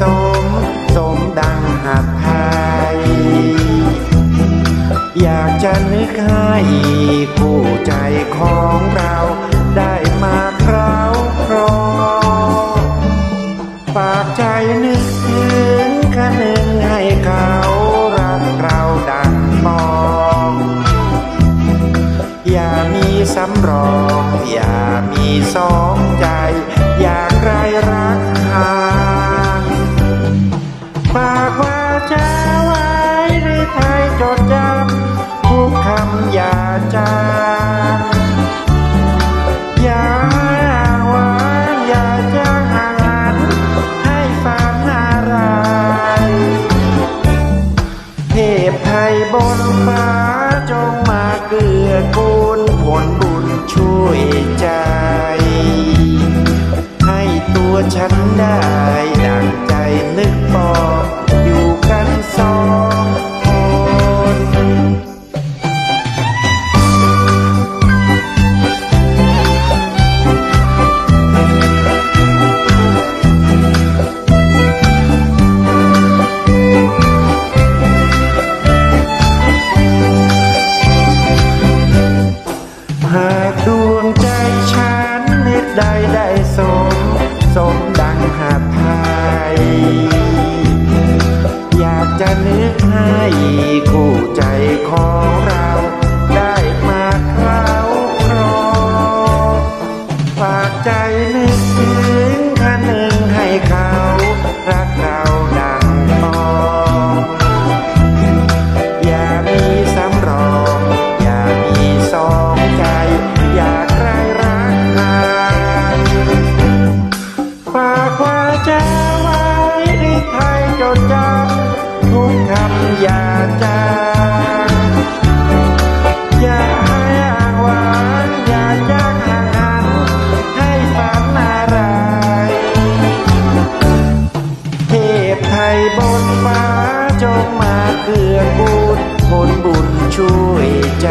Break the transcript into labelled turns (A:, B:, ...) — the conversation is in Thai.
A: สม สมดังหักไทย อยากจะนึกให้คู่ใจของเราได้มาคราวครองฝากใจนึกถึงคะนึงให้เขารักเราดังมอง อย่ามีสำรอง อย่ามีสองใจ จดจำทุกคำอย่าจางอย่าหวานอย่าจางห่าให้ฝันอะไรเทพไทยบนฟ้าจงมาเกื้อกูลผลบุญช่วยใจ ให้ตัวฉันได้ดังใจนึกบอกากดวงใจฉันนิดใดได้สม สมดังหาไทยอยากจะนึกให้ค อนบุญผลบุญช่วยใจ